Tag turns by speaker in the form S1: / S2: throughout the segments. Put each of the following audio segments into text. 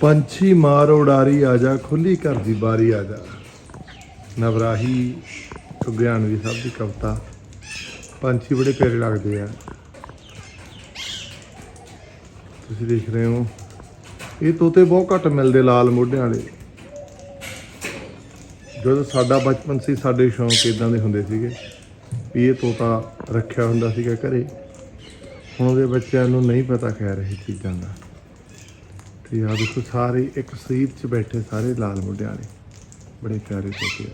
S1: ਪੰਛੀ ਮਾਰ ਉਡਾਰੀ ਆ ਜਾ, ਖੁੱਲੀ ਘਰ ਦੀ ਬਾਰੀ ਆ ਜਾ। ਨਵਰਾਹੀ ਸੁਗਿਆਨਵੀ ਸਾਹਿਬ ਦੀ ਕਵਿਤਾ। ਪੰਛੀ ਬੜੇ ਪਿਆਰੇ ਲੱਗਦੇ ਆ। ਤੁਸੀਂ ਦੇਖ ਰਹੇ ਹੋ, ਇਹ ਤੋਤੇ ਬਹੁਤ ਘੱਟ ਮਿਲਦੇ ਲਾਲ ਮੋਢਿਆਂ ਵਾਲੇ। ਜਦੋਂ ਸਾਡਾ ਬਚਪਨ ਸੀ, ਸਾਡੇ ਸ਼ੌਂਕ ਇਦਾਂ ਦੇ ਹੁੰਦੇ ਸੀਗੇ ਵੀ ਇਹ ਤੋਤਾ ਰੱਖਿਆ ਹੁੰਦਾ ਸੀਗਾ ਘਰੇ। ਹੁਣ ਦੇ ਬੱਚਿਆਂ ਨੂੰ ਨਹੀਂ ਪਤਾ ਖੈਰ ਇਹ ਚੀਜ਼ਾਂ ਦਾ। ਤੇ ਆ ਦੇਖੋ ਸਾਰੇ ਇੱਕ ਸੀਟ 'ਚ ਬੈਠੇ ਸਾਰੇ ਲਾਲ ਮੁੰਡਿਆਂ ਵਾਲੇ ਬੜੇ ਪਿਆਰੇ ਤੋਤੇ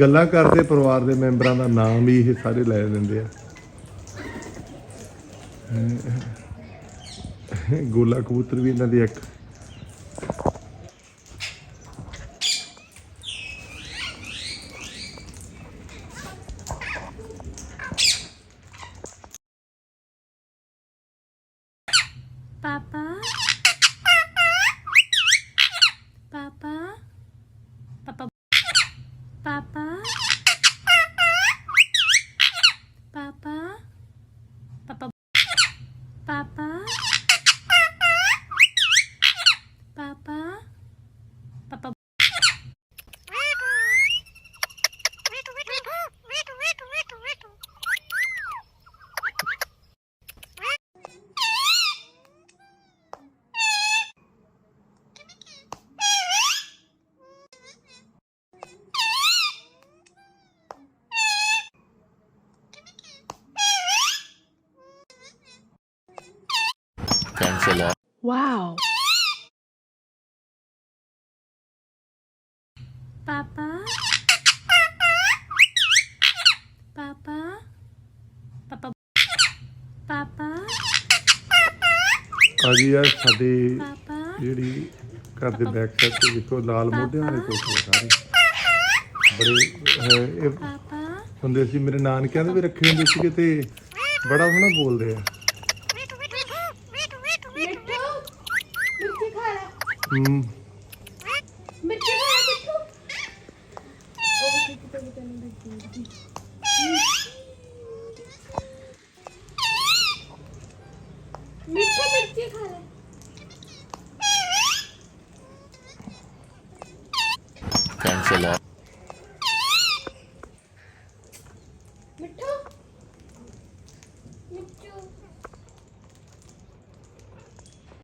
S1: ਗੱਲਾਂ ਕਰਦੇ ਪਰਿਵਾਰ ਦੇ ਮੈਂਬਰਾਂ ਦਾ ਨਾਮ ਵੀ ਇਹ ਸਾਰੇ ਲੈ ਲੈਂਦੇ ਆ। ਗੋਲਾ ਕਬੂਤਰ ਵੀ ਇਹਨਾਂ ਦੀ ਇੱਕ
S2: papá.
S3: Thanks a lot.
S4: Wow.
S2: Papa? Papa? Papa? Papa?
S1: ਆ ਜੀ ਆ ਸਾਡੇ
S2: Papa?
S1: ਜਿਹੜੀ ਘਰ ਦੇ ਬੈਕ ਸਾਈਡ ਤੇ ਦੇਖੋ ਲਾਲ ਮੋਢਿਆਂ ਵਾਲੇ ਆ ਸਾਰੇ ਬੜੇ ਅਹ, ਇਹ
S2: Papa?
S1: ਹੁੰਦੇ ਸੀ ਮੇਰੇ ਨਾਨਕਿਆਂ ਦੇ ਵੀ ਰੱਖੇ ਹੁੰਦੇ ਸੀਗੇ ਤੇ ਬੜਾ ਸੋਹਣਾ ਬੋਲਦੇ ਆ
S5: ਹੂੰ ਮਿੱਟੀ ਦਾ ਦੇਖੋ ਉਹ ਕਿਤੇ ਕਿਤੇ ਨਹੀਂ ਦੇਖੀ ਮਿੱਠੇ ਮਿੱਠੇ ਖਾ ਲੈ
S3: ਕੈਨਸਲ ਆ